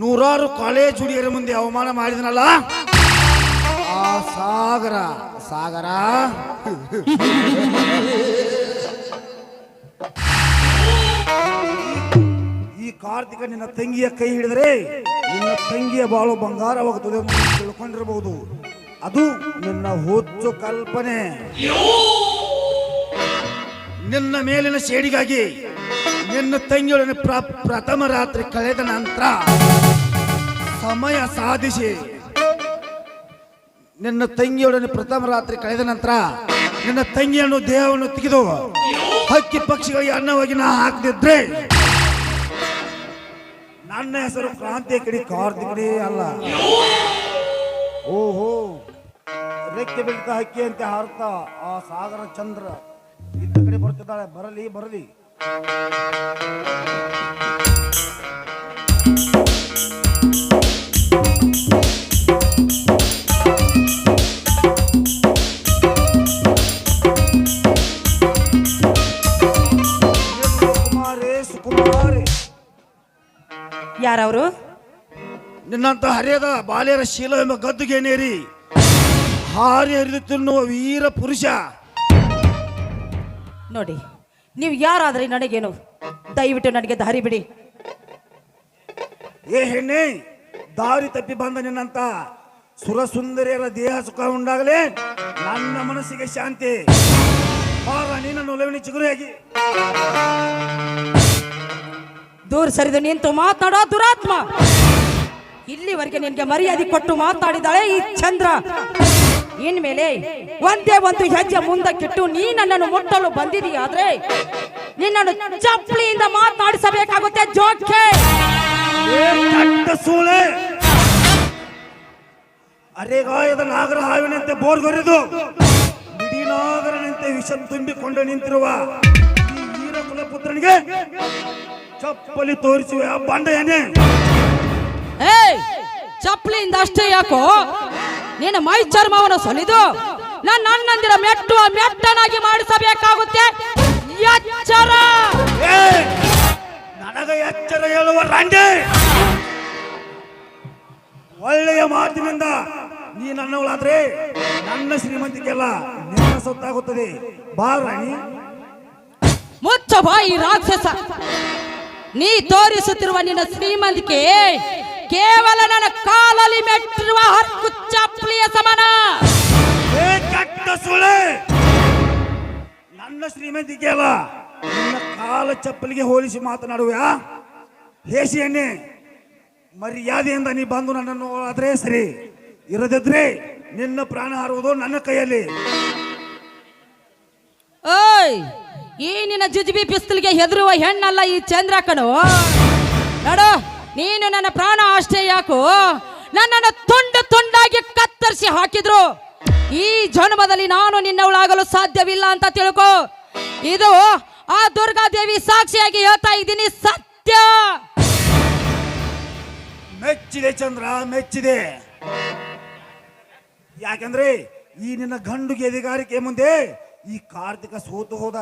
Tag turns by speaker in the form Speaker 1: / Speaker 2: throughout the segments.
Speaker 1: ನೂರಾರು ಕಾಲೇಜ್ ಹುಡುಗಿಯರ ಮುಂದೆ ಅವಮಾನ ಮಾಡಿದನಲ್ಲ? ಆ ಸಾಗರ ಸಾಗರ. ಈ ಕಾರ್ತಿಕ ನಿನ್ನ ತಂಗಿಯ ಕೈ ಹಿಡಿದರೆ ನಿನ್ನ ತಂಗಿಯ ಬಾಳು ಬಂಗಾರವಾಗುತ್ತದೆ ಎಂದು ತಿಳ್ಕೊಂಡಿರಬಹುದು. ಅದು ನಿನ್ನ ಹುಚ್ಚು ಕಲ್ಪನೆ. ನಿನ್ನ ಮೇಲಿನ ಸೇಡಿಗಾಗಿ ನಿನ್ನ ತಂಗಿಯೊಡನೆ ಪ್ರ- ಪ್ರಥಮ ರಾತ್ರಿ ಕಳೆದ ನಂತರ ಸಮಯ ಸಾಧಿಸಿ ನಿನ್ನ ತಂಗಿಯೊಡನೆ ಪ್ರಥಮ ರಾತ್ರಿ ಕಳೆದ ನಂತರ ನಿನ್ನ ತಂಗಿಯನ್ನು ದೇಹವನ್ನು ತೆಗೆದು ಹಕ್ಕಿ ಪಕ್ಷಿಗಳಿಗೆ ಅನ್ನವಾಗಿ ನಾ ಹಾಕದಿದ್ರೆ ನನ್ನ ಹೆಸರು ಕ್ರಾಂತಿ ಕಡಿ ಕಾರ್ತಿಕಡಿ ಅಲ್ಲ. ಓಹೋ, ರೆಕ್ಕೆ ಬಿಡ್ತಾ ಹಕ್ಕಿ ಅಂತ ಹಾರ್ತಾ ಆ ಸಾಗರ ಚಂದ್ರ ಇದ್ದ ಕಡೆ ಬರ್ತಿದ್ದಾಳೆ ಬರಲಿ ಬರಲಿ.
Speaker 2: ಯಾರವರು?
Speaker 1: ನಿನ್ನಂತ ಹರಿಯದ ಬಾಲ್ಯರ ಶೀಲ ಎಂಬ ಗದ್ದುಗೆನೇರಿ ಹಾರಿ ಹರಿದು ತಿನ್ನುವ ವೀರ ಪುರುಷ.
Speaker 2: ನೋಡಿ ನೀವು ಯಾರಾದ್ರೆ ನನಗೇನು? ದಯವಿಟ್ಟು ನನಗೆ ದಾರಿ ಬಿಡಿ.
Speaker 1: ಏ ಹೆಣ್ಣೆ ದಾರಿ ತಪ್ಪಿ ಬಂದ ನಿನ್ನಂತ ಸುರಸುಂದರಿಯರ ದೇಹ ಸುಖ ಉಂಡಾಗಲೇ ನನ್ನ ಮನಸ್ಸಿಗೆ ಶಾಂತಿ. ನೀನನ್ನು ಒಲವಿನ ಚಿಗುರಿಯಾಗಿ.
Speaker 2: ದೂರ ಸರಿದು ನಿಂತು ಮಾತಾಡೋ ದುರಾತ್ಮ. ಇಲ್ಲಿವರೆಗೆ ನಿನ್ಗೆ ಮರ್ಯಾದೆ ಕೊಟ್ಟು ಮಾತಾಡಿದಾಳೆ ಈ ಚಂದ್ರ. ಇನ್ಮೇಲೆ ಒಂದೇ ಒಂದು ಹೆಜ್ಜೆ ಮುಂದಕ್ಕಿಟ್ಟು ನೀ ನನ್ನನ್ನು ಮುಟ್ಟಲು ಬಂದಿದೀಯಾದ್ರೆ ನಿನ್ನನ್ನು ಚಪ್ಪಲಿಯಿಂದ ಮಾತನಾಡಿಸಬೇಕಾಗುತ್ತೆ ಜೋಕೆ.
Speaker 1: ಸೂಳೆ. ಅರೆಗಾಯದ ನಾಗರ ಹಾವಿನಂತೆ ಬೋರ್ಗೊರೆದು ನಾಗರನಂತೆ ವಿಷ ತುಂಬಿಕೊಂಡು ನಿಂತಿರುವ ಈ ವೀರ ಕುಲಪುತ್ರನಿಗೆ ಚಪ್ಪಲಿ ತೋರಿಸುವ ಬಂಡ ಏನೇ
Speaker 2: ಚಪ್ಪಲಿಯಿಂದ ಅಷ್ಟೇ ಯಾಕೋ? ನಿನ್ನ ಮೈ ಚರ್ಮವನ್ನು ಸೊಲಿದು ನನ್ನ ಅಣ್ಣಂದಿರ ಮೆಟ್ಟುವ ಮೆಟ್ಟನಾಗಿ ಮಾಡಿಸಬೇಕಾಗುತ್ತೆ. ಎಚ್ಚರ.
Speaker 1: ನನಗ ಎಚ್ಚರ ಹೇಳುವ ರಂಡೆ ಒಳ್ಳೆಯ ಮಾತಿನಿಂದ ನೀ ನನ್ನವಳಾದ್ರೆ ನನ್ನ ಶ್ರೀಮಂತಿಕೆಲ್ಲ ನಿನ್ನ ಸೊತ್ತಾಗುತ್ತದೆ. ಬಾ ರಾಣಿ.
Speaker 2: ಮುಚ್ಚ ಬಾಯಿ ರಾಕ್ಷಸ. ನೀ ತೋರಿಸುತ್ತಿರುವ ನಿನ್ನ ಶ್ರೀಮಂತಿಕೆ ಕೇವಲ ನನ್ನ ಕಾಲಲ್ಲಿ ಮೆಟ್ಟಿರುವ ಹಕ್ಕು ಚಪ್ಪಲಿಯ ಸಮಾನ.
Speaker 1: ಏ ಕೆಟ್ಟ ಸುಳೆ ನನ್ನ ಅಲ್ಲ ನಿನ್ನ ಕಾಲ ಚಪ್ಪಲಿಗೆ ಹೋಲಿಸಿ ಮಾತನಾಡುವ? ಹೇಸಿ ಎಣ್ಣೆ ಮರ್ಯಾದೆಯಿಂದ ನೀ ಬಂದು ನನ್ನನ್ನು ಆದ್ರೆ ಸರಿ. ಇರದಿದ್ರೆ ನಿನ್ನ ಪ್ರಾಣ ಹಾರುವುದು ನನ್ನ ಕೈಯಲ್ಲಿ.
Speaker 2: ಓಯ್ ಈ ನಿನ್ನ ಜುಜುಬಿ ಪಿಸ್ತಲ್ಗೆ ಹೆದರುವ ಹೆಣ್ಣಲ್ಲ ಈ ಚಂದ್ರ ಕಣೋ. ನೋಡು. ನೀನು ನನ್ನ ಪ್ರಾಣ ಅಷ್ಟೇ ಯಾಕೋ? ನನ್ನನ್ನು ತುಂಡು ತುಂಡಾಗಿ ಕತ್ತರಿಸಿ ಹಾಕಿದ್ರು. ಈ ಜನ್ಮದಲ್ಲಿ ನಾನು ನಿನ್ನವಳಾಗಲು ಸಾಧ್ಯವಿಲ್ಲ ಅಂತ ತಿಳ್ಕೊ. ಇದು ಆ ದುರ್ಗಾದೇವಿ ಸಾಕ್ಷಿಯಾಗಿ ಹೇಳ್ತಾ ಇದ್ದೀನಿ ಸತ್ಯ.
Speaker 1: ಮೆಚ್ಚಿದೆ ಚಂದ್ರ ಮೆಚ್ಚಿದೆ. ಯಾಕಂದ್ರೆ ಈ ನಿನ್ನ ಗಂಡು ಗೆದಿಗಾರಿಕೆ ಮುಂದೆ ಈ ಕಾರ್ತಿಕ ಸೋತು ಹೋದ.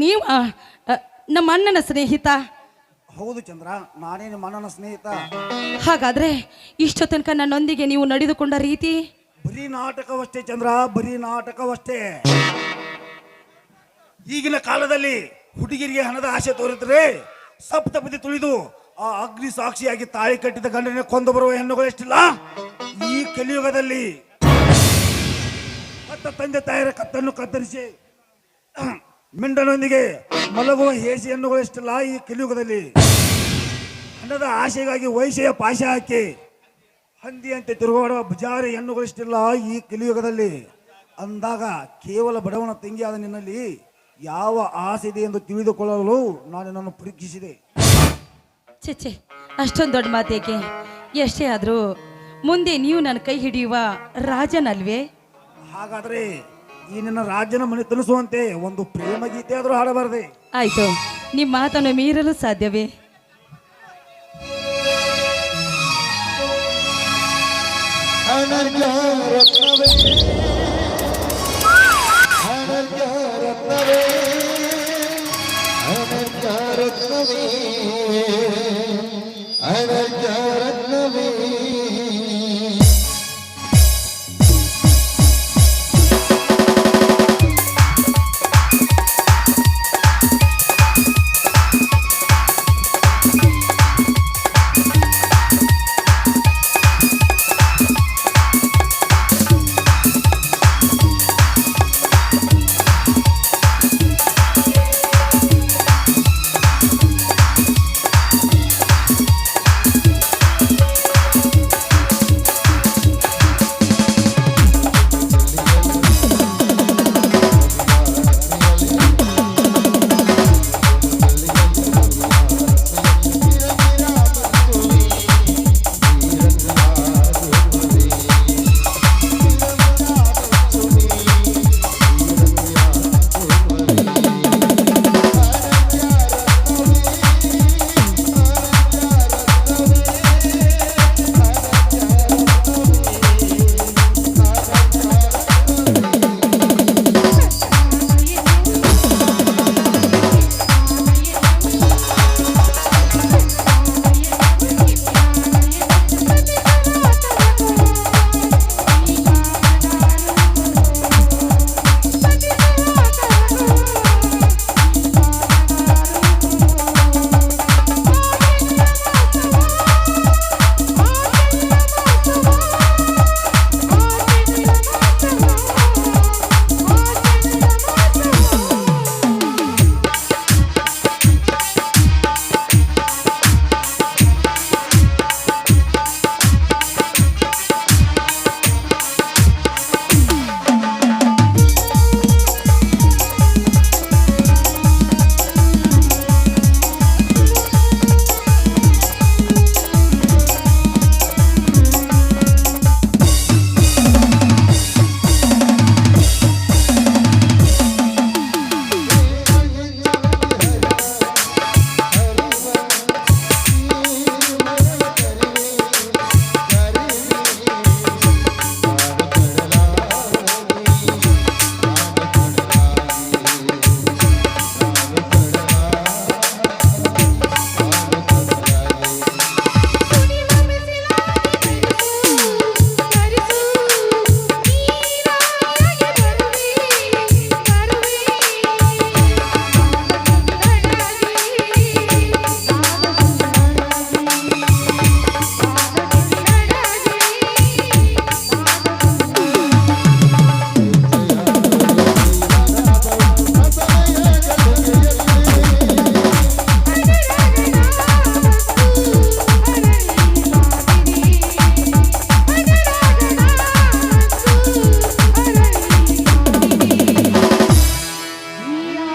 Speaker 2: ನೀವು ನಮ್ಮ ಅಣ್ಣನ ಸ್ನೇಹಿತ?
Speaker 1: ಹೌದು ಚಂದ್ರ ನಾನೇ ನಿಮ್ಮ ಅಣ್ಣನ ಸ್ನೇಹಿತ.
Speaker 2: ಹಾಗಾದ್ರೆ ಇಷ್ಟು ತನಕ ನನ್ನೊಂದಿಗೆ ನೀವು ನಡೆದುಕೊಂಡ ರೀತಿ?
Speaker 1: ಬರೀ ನಾಟಕವಷ್ಟೇ ಚಂದ್ರ ಬರೀ ನಾಟಕವಷ್ಟೇ. ಈಗಿನ ಕಾಲದಲ್ಲಿ ಹುಡುಗಿರಿಗೆ ಹಣದ ಆಸೆ ತೋರಿದ್ರೆ ಸಪ್ತಪದಿ ತುಳಿದು ಆ ಅಗ್ನಿ ಸಾಕ್ಷಿಯಾಗಿ ತಾಳಿ ಕಟ್ಟಿದ ಗಂಡನ ಕೊಂದು ಬರುವ ಹೆಣ್ಣುಗಳು ಎಷ್ಟಿಲ್ಲ? ಈ ಕಲಿಯುಗದಲ್ಲಿ ಕತ್ತ ತಂದೆ ತಾಯರ ಕತ್ತನ್ನು ಕತ್ತರಿಸಿ ಮಿಂಡನೊಂದಿಗೆ ಮಲಗುವ ಹೇಸಿ ಹೆಣ್ಣುಗಳು ಎಷ್ಟಿಲ್ಲ ಈ ಕಲಿಯುಗದಲ್ಲಿ. ಹಣದ ಆಸೆಗಾಗಿ ವಯಸ್ಸೆಯ ಪಾಶ ಹಾಕಿ ಹಂದಿಯಂತೆ ತಿರುಗಾಡುವ ಬಜಾರಿ ಹೆಣ್ಣುಗಳಿಷ್ಟಿಲ್ಲ ಈ ಕಲಿಯುಗದಲ್ಲಿ. ಅಂದಾಗ ಕೇವಲ ಬಡವನ ತಂಗಿಯಾದ ನಿನ್ನಲ್ಲಿ ಯಾವ ಆಸೆ ಇದೆ ಎಂದು ತಿಳಿದುಕೊಳ್ಳಲು ನಾನು ನನ್ನನ್ನು ಪರೀಕ್ಷಿಸಿದೆ.
Speaker 2: ಛೆ ಛೆ ಅಷ್ಟೊಂದು ದೊಡ್ಡ ಮಾತೇಕೆ ಎಷ್ಟೇ ಆದರೂ ಮುಂದೆ ನೀವು ನನ್ನ ಕೈ ಹಿಡಿಯುವ ರಾಜನಲ್ವೇ?
Speaker 1: ಹಾಗಾದ್ರೆ ಈ ನಿನ್ನ ರಾಜ್ಯನ ಮನೆ ತಿಳಿಸುವಂತೆ ಒಂದು ಪ್ರೇಮ ಗೀತೆ ಆದರೂ ಹಾಡಬಾರದೆ.
Speaker 2: ಆಯ್ತು ನಿಮ್ಮ ಮಾತನ್ನು ಮೀರಲು ಸಾಧ್ಯವೇ?
Speaker 3: ಅನಂತ ರತ್ನವೇ. ಅನಂತ ರತ್ನವೇ. ಅನಂತ ರತ್ನವೇ.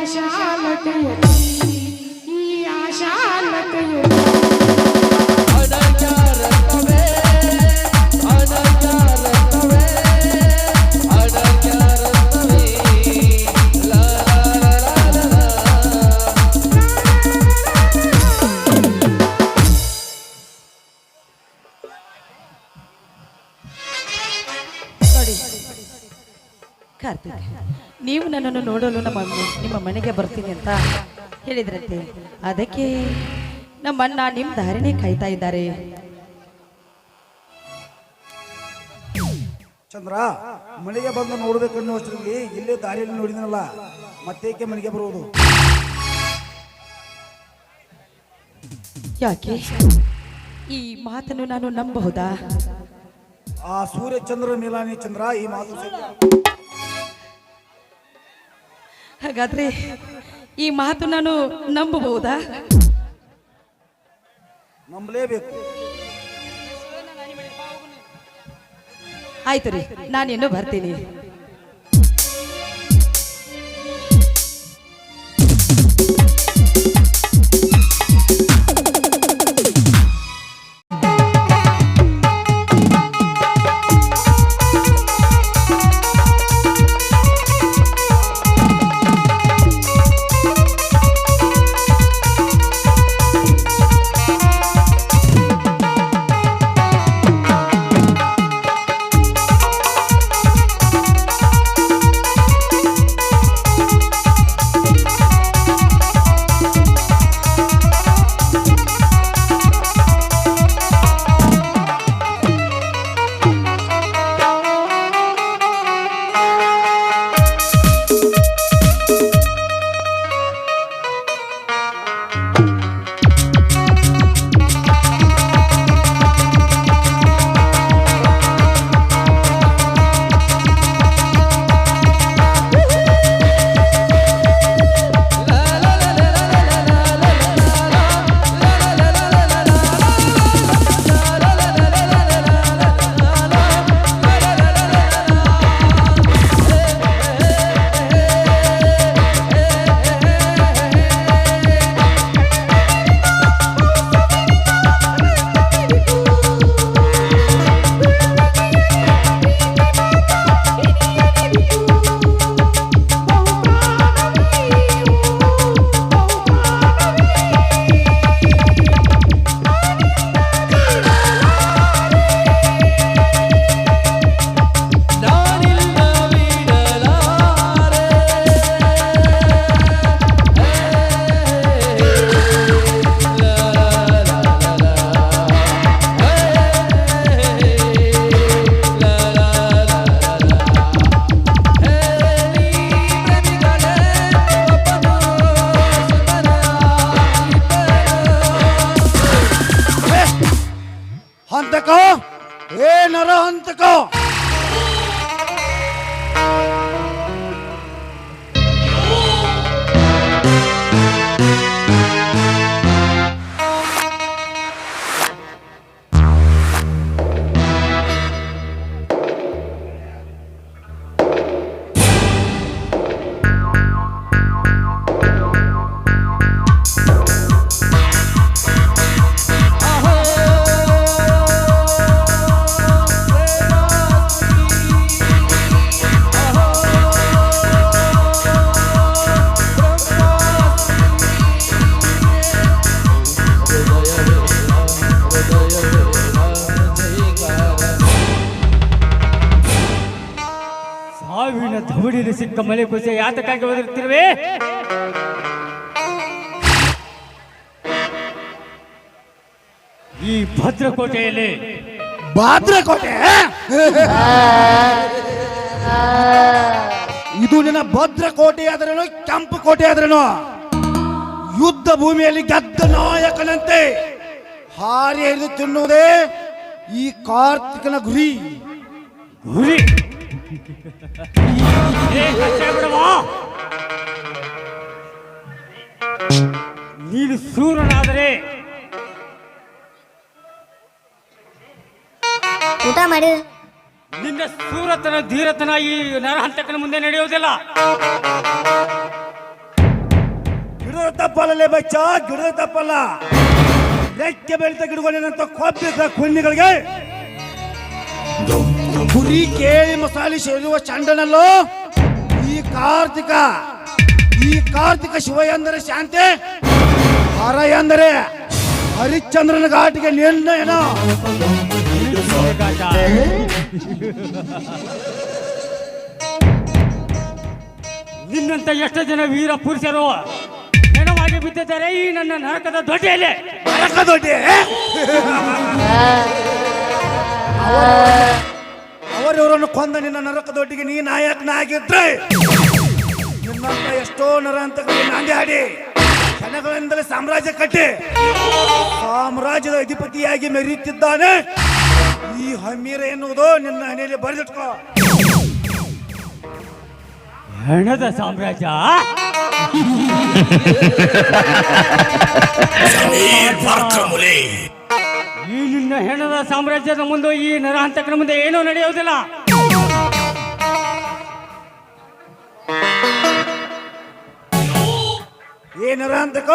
Speaker 2: ನೋಡಿ ನನ್ನನ್ನು ನೋಡಲು ನಮ್ಮ ನಿಮ್ಮ ಮನೆಗೆ ಬರ್ತೀನಿ ಅಂತ ಹೇಳಿದ್ರಂತೆ. ಅದಕ್ಕೆ ನಮ್ಮಣ್ಣ ನಿಮ್ಮ ದಾರಿನೇ ಕಾಯ್ತಾ ಇದ್ದಾರೆ.
Speaker 1: ಚಂದ್ರ ಮನೆಗೆ ಬಂದು ನೋಡ್ಬೇಕನ್ನೋ ಅಷ್ಟರಲ್ಲಿ ಇಲ್ಲೇ ದಾರಿಯಲ್ಲಿ ನೋಡಿದನಲ್ಲ ಮತ್ತೇಕೆ ಮನೆಗೆ ಬರುವುದು?
Speaker 2: ಯಾಕೆ? ಈ ಮಾತನ್ನು ನಾನು ನಂಬಬಹುದಾ?
Speaker 1: ಆ ಸೂರ್ಯ ಚಂದ್ರ ಮೇಲಾನಿ ಚಂದ್ರ ಈ ಮಾತು ಸತ್ಯ.
Speaker 2: ಹಾಗಾದ್ರೆ ಈ ಮಾತು ನಾನು ನಂಬಬಹುದಾ?
Speaker 1: ನಂಬಲೇಬೇಕು.
Speaker 2: ಆಯ್ತು ರೀ ನಾನಿನ್ನು ಬರ್ತೀನಿ.
Speaker 4: ಮಳೆ ಖುಷಿ ಯಾತಕ್ಕಾಗಿ ಓದಿರ್ತಿರುವೆ ಈ ಭದ್ರಕೋಟೆಯಲ್ಲಿ
Speaker 1: ಭದ್ರಕೋಟೆ? ಇದು ನಿನ್ನ ಭದ್ರಕೋಟೆ ಆದ್ರೇನು ಕೆಂಪು ಕೋಟೆ ಆದ್ರೇನು? ಯುದ್ಧ ಭೂಮಿಯಲ್ಲಿ ಗೆದ್ದ ನಾಯಕನಂತೆ ಹಾರಿ ಹಿಡಿದು ತಿನ್ನುವುದೇ ಈ ಕಾರ್ತಿಕನ ಗುರಿ.
Speaker 4: ಗುರಿ. ನೀನು ಸೂರನಾದರೆ
Speaker 5: ಊಟ ಮಾಡಿ.
Speaker 4: ನಿನ್ನ ಸೂರತನ ಧೀರತನ ಈ ನರಹಂತಕನ ಮುಂದೆ ನಡೆಯುವುದಿಲ್ಲ.
Speaker 1: ಗಿಡದ ತಪ್ಪಲ್ಲೇ ಬಚ್ಚ ಗಿಡದ ತಪ್ಪಲ್ಲ. ರೆಕ್ಕೆ ಬೆಳೆದ ಗಿಡಗಳೇನಂತ ಕೊಬ್ಬಿದ ಕುನ್ನಿಗಳಿಗೆ. ಗುರಿ ಕೇಳಿ ಮಸಾಲಿ ಸೇರುವ ಚಂಡನಲ್ಲೋ? ಈ ಕಾರ್ತಿಕ ಈ ಕಾರ್ತಿಕ ಶಿವ ಎಂದರೆ ಶಾಂತಿ ಹರ ಎಂದರೆ ಹರಿಶ್ಚಂದ್ರನ ಘಾಟಿಗೆ ನಿನ್ನ
Speaker 4: ಏನೋ ನಿನ್ನಂತ ಎಷ್ಟು ಜನ ವೀರ ಪುರುಷರು ನೆನವಾಗಿ ಬಿದ್ದಿದ್ದಾರೆ ಈ ನನ್ನ ನರಕದ ದೊಡ್ಡೆಯಲ್ಲಿ.
Speaker 1: ನರಕ ದೊಡ್ಡಿ? ಅವರಿವರನ್ನು ಕೊಂದ ನಿನ್ನ ನರಕದೊಟ್ಟಿಗೆ ನೀ ನಾಯಕನಾಗಿದ್ರೆ ನಿನ್ನಂತ ಎಷ್ಟೋ ನರ ಅಂತ ನಾಂದಿ ಆಡಿ ಜನಗಳಿಂದಲೇ ಸಾಮ್ರಾಜ್ಯ ಕಟ್ಟಿ ಸಾಮ್ರಾಜ್ಯದ ಅಧಿಪತಿಯಾಗಿ ಮೆರೆಯುತ್ತಿದ್ದಾನೆ. ಈ ಹಮೀರ ಎನ್ನುವುದು ನಿನ್ನ ಹಣೆಯಲ್ಲಿ ಬರೆದಿಟ್ಕೋ.
Speaker 4: ಹೆಣದ ಸಾಮ್ರಾಜ್ಯ? ಈ ನಿನ್ನ ಹೆಣದ ಸಾಮ್ರಾಜ್ಯದ ಮುಂದೆ ಈ ನರಹಂತಕನ ಮುಂದೆ ಏನೂ ನಡೆಯುವುದಿಲ್ಲ.
Speaker 1: ಏ ನರಹಂತಕ,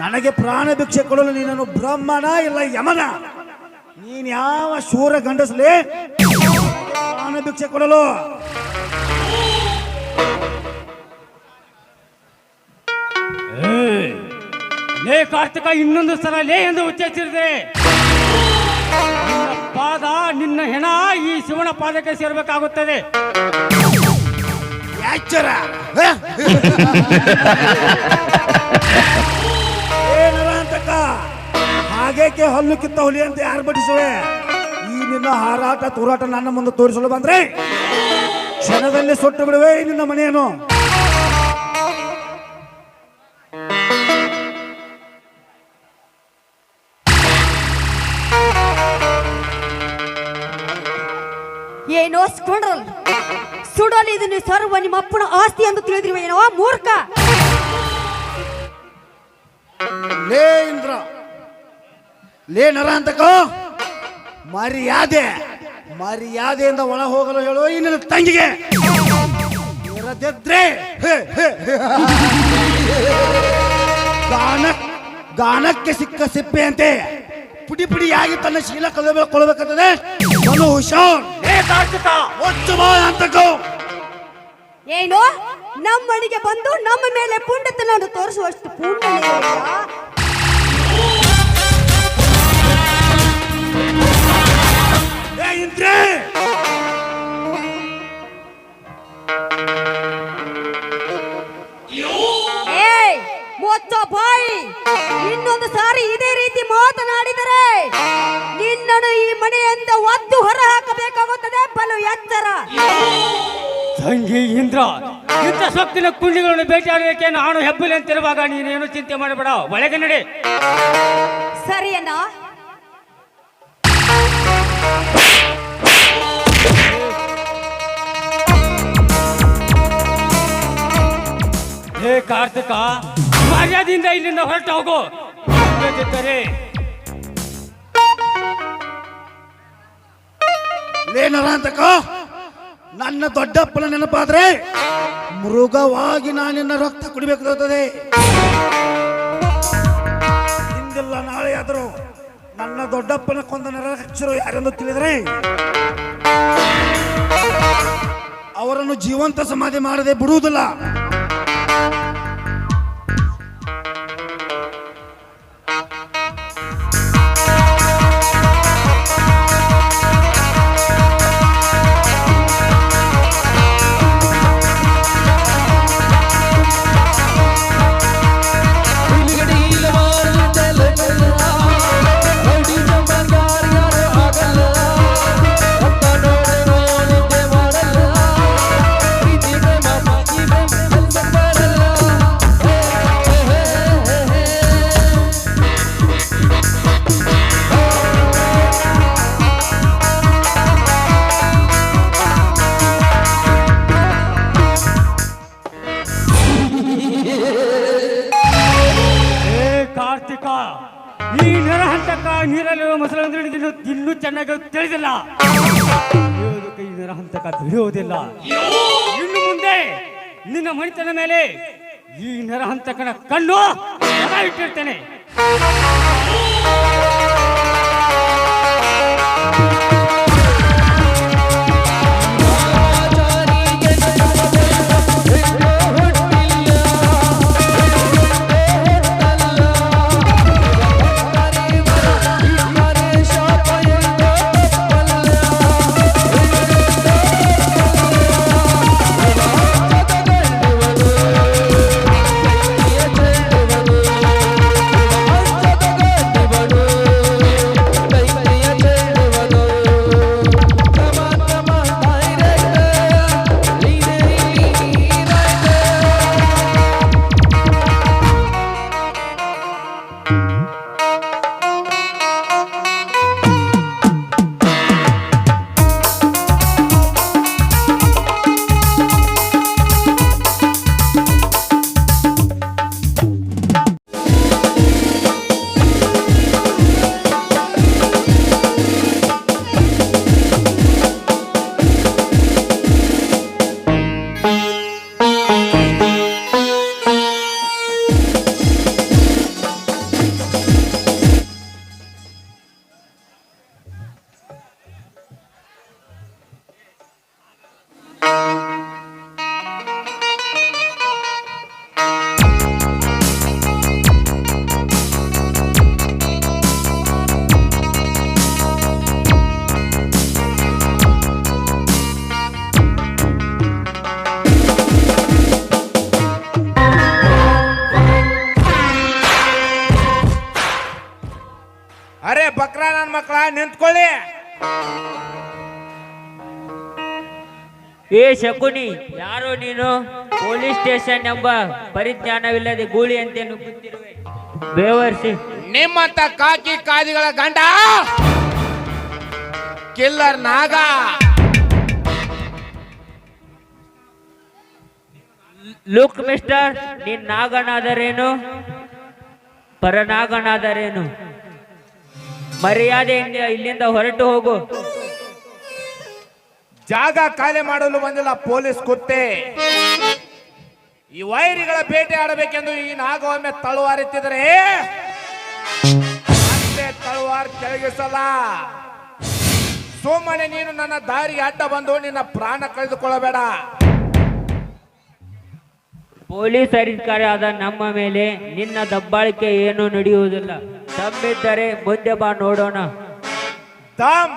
Speaker 1: ನನಗೆ ಪ್ರಾಣ ಭಿಕ್ಷೆ ಕೊಡಲು ನೀನನ್ನು ಬ್ರಹ್ಮನ ಇಲ್ಲ ಯಮನ? ನೀನ್ ಯಾವ ಶೂರ ಗಂಡಸಲಿ? ಪ್ರಾಣ ಭಿಕ್ಷೆ ಕೊಡಲು?
Speaker 4: ಲೇ ಕಾರ್ತಿಕ ಇನ್ನೊಂದು ಸಲ ಲೇ ಎಂದು ಉಚ್ಚರಿಸಿದ್ರೆ. ನಿನ್ನ ಪಾದ ನಿನ್ನ ಹೆಣ ಈ ಶಿವನ ಪಾದಕ್ಕೆ ಸೇರಬೇಕಾಗುತ್ತದೆ.
Speaker 1: ಯಾಚರ? ಏನರ ಹಾಗೇಕೆ ಹಲ್ಲು ಕಿತ್ತ ಹುಲಿ ಅಂತ ಯಾರು ಬಡಿಸುವೆ? ಈ ನಿನ್ನ ಹಾರಾಟ ತೋರಾಟ ನನ್ನ ಮುಂದೆ ತೋರಿಸಲು ಬಂದ್ರೆ ಕ್ಷಣದಲ್ಲಿ ಸುಟ್ಟು ಬಿಡುವೆ ನಿನ್ನ ಮನೆಯನ್ನು.
Speaker 5: ಏನೋ ಸುಡೋಲಿ ಇದು ಇದನ್ನ ಸರ್ವ ನಿಮ್ಮ ಅಪ್ಪನ ಆಸ್ತಿ ಎಂದು ತಿಳಿದ್ರಿ ಏನೋ ಮೂರ್ಖ.
Speaker 1: ಲೇ ಇಂದ್ರ. ಲೇ ನರ ಅಂತಕ ಮರ್ಯಾದೆ, ಮರ್ಯಾದೆಯಿಂದ ಒಳ ಹೋಗಲು ಹೇಳು ಇನ್ನ ತಂಗಿಗೆ. ಇರದಿದ್ರೆ. ಗಾನ, ಗಾನಕ್ಕೆ ಸಿಕ್ಕ ಸಿಪ್ಪೆಯಂತೆ ಪುಡಿ ಪುಡಿಯಾಗಿ ತನ್ನ ಶೀಲ ಕಲ್ಲು ಒಂದು ಅಂತಕೋ
Speaker 5: ಏನು? ನಮ್ಮ ಮನೆಗೆ ಬಂದು ನಮ್ಮ ಮೇಲೆ ಪುಂಡತನ ತೋರಿಸುವಷ್ಟು ಪೂರ್ಣ ಇನ್ನೊಂದು ಸಾರಿ ಇದೇ ರೀತಿ ಮಾತನಾಡಿದರೆ ಎಚ್ಚರ
Speaker 4: ತಂಗಿ ಇಂದ್ರ ಇಂಥ ಸೊಕ್ಕಿನ ಕುಂಡಿಗಳನ್ನು ಭೇಟಿಯಾಡೋದಕ್ಕೆ ನಾನು ಹೆಬ್ಬಲಿ ಅಂತಿರುವಾಗ ನೀನೇನು ಚಿಂತೆ ಮಾಡಬೇಡ. ಒಳಗೆ ನಡೆ.
Speaker 5: ಸರಿಯಣ್ಣ.
Speaker 4: ಹೇ ಕಾರ್ತಿಕ ಮರ್ಯಾದೆಯಿಂದ ಇಲ್ಲಿಂದ ಹೊರಟು ಹೋಗು. ಇಲ್ಲದಿದ್ದರೆ
Speaker 1: ಲೇನರ ಅಂತಕ ನನ್ನ ದೊಡ್ಡಪ್ಪನ ನೆನಪಾದ್ರೆ ಮೃಗವಾಗಿ ನಾನಿನ್ನ ರಕ್ತ ಕುಡಿಬೇಕಾಗುತ್ತದೆ ಇಂದಿಲ್ಲ ನಾಳೆ ಆದರೂ ನನ್ನ ದೊಡ್ಡಪ್ಪನ ಕೊಂದ ನರಕ್ಷರು ಯಾರೆಂದು ತಿಳಿದರೆ? ಅವರನ್ನು ಜೀವಂತ ಸಮಾಧಿ ಮಾಡದೆ ಬಿಡುವುದಿಲ್ಲ.
Speaker 4: ನರಹಂತಕ ತಿಳಿಯುವುದಿಲ್ಲ. ಇನ್ನು ಮುಂದೆ ನಿನ್ನ ಮಣಿತನ ಮೇಲೆ ಈ ನರಹಂತಕನ ಕಣ್ಣು ಇಟ್ಟಿರ್ತೇನೆ
Speaker 6: ಏ ಶಕುನಿ ಯಾರು ನೀನು? ಪೊಲೀಸ್ ಸ್ಟೇಷನ್ ಎಂಬ ಪರಿಜ್ಞಾನವಿಲ್ಲದೆ ಗೂಳಿ ಅಂತ ನುಗ್ಗುತ್ತಿರುವೆ ಬೇವರ್ಸಿ.
Speaker 7: ನಿಮ್ಮಂತ ಕಾಕಿ ಕಾದಿಗಳ ಗಂಡ? ಕಿಲ್ಲರ್ ನಾಗ?
Speaker 6: ಲುಕ್ ಮಿಸ್ಟರ್ ನೀನ್ ನಾಗನಾದರೇನು? ಪರನಾಗನಾದರೇನು? ಮರ್ಯಾದೆಯಿಂದ ಇಲ್ಲಿಂದ ಹೊರಟು ಹೋಗು.
Speaker 7: ಜಾಗ ಖಾಲಿ ಮಾಡಲು ಬಂದಿಲ್ಲ ಪೊಲೀಸ್ ಕುತ್ತೆ ಈ ವೈರಿಗಳ ಬೇಟೆ ಆಡಬೇಕೆಂದು ಈ ನಾಗ ಒಮ್ಮೆ ತಳುವಾರಿತ್ತಿದ್ರೆ ಮತ್ತೆ ತಳುವಾರ್ ಕೆಳಗಿಸಲ್ಲ. ಸುಮ್ಮನೆ ನೀನು ನನ್ನ ದಾರಿಗೆ ಅಡ್ಡ ಬಂದು ನಿನ್ನ ಪ್ರಾಣ ಕಳೆದುಕೊಳ್ಳಬೇಡ.
Speaker 6: ಪೊಲೀಸ್ ಅಧಿಕಾರಿ ಆದ ನಮ್ಮ ಮೇಲೆ ನಿನ್ನ ದಬ್ಬಾಳಿಕೆ ಏನು ನಡೆಯುವುದಿಲ್ಲ. ತಮ್ಮಿದ್ದರೆ ಮುಂದೆ ಬಾ ನೋಡೋಣ.
Speaker 7: ದಮ್!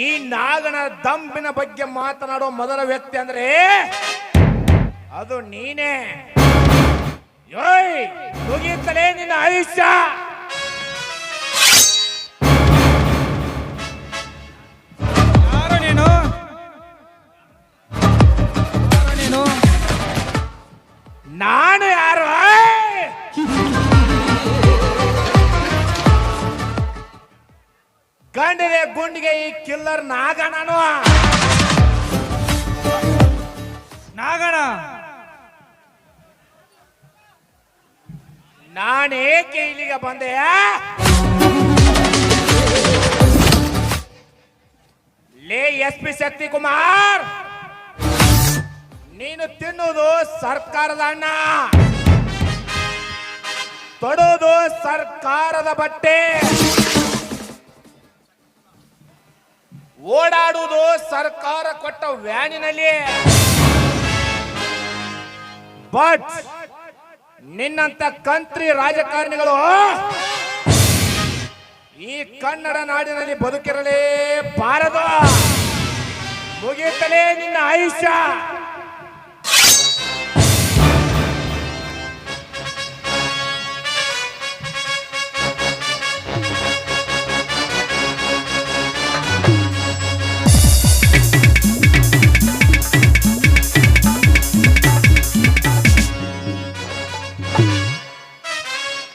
Speaker 7: ಈ ನಾಗನ ದಂಪಿನ ಬಗ್ಗೆ ಮಾತನಾಡೋ ಮೊದಲ ವ್ಯಕ್ತಿ ಅಂದ್ರೆ ಅದು ನೀನೇ. ಯೋಯ್ ಮುಗಿಯುತ್ತಲೇ ನಿನ್ನ ಆಯುಷ್ಯ. ಗುಂಡಿಗೆ ಈ ಕಿಲ್ಲರ್ ನಾಗಣ್ಣನು
Speaker 8: ನಾಗಣ
Speaker 7: ನಾನೇಕೆ ಇಲ್ಲಿಗೆ ಬಂದೆ? ಲೇ ಎಸ್ ಪಿ ಶಕ್ತಿ ಕುಮಾರ್ ನೀನು ತಿನ್ನುವುದು ಸರ್ಕಾರದ ಅಣ್ಣ. ತೊಡೋದು ಸರ್ಕಾರದ ಬಟ್ಟೆ. ಓಡಾಡುವುದು ಸರ್ಕಾರ ಕೊಟ್ಟ ವ್ಯಾನಿನಲ್ಲಿ. ಬಟ್ ನಿನ್ನಂತ ಕಂತ್ರಿ ರಾಜಕಾರಣಿಗಳು, ಈ ಕನ್ನಡ ನಾಡಿನಲ್ಲಿ ಬದುಕಿರಲೇ ಬಾರದು. ಮುಗಿಯುತ್ತಲೇ ನಿನ್ನ ಆಯುಷ್ಯ.